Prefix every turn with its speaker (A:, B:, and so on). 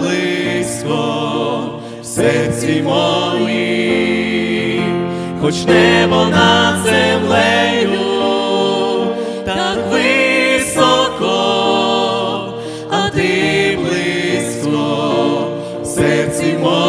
A: близько в серці моїм, хоч небо над землею, так високо, а ти близько в серці моїм.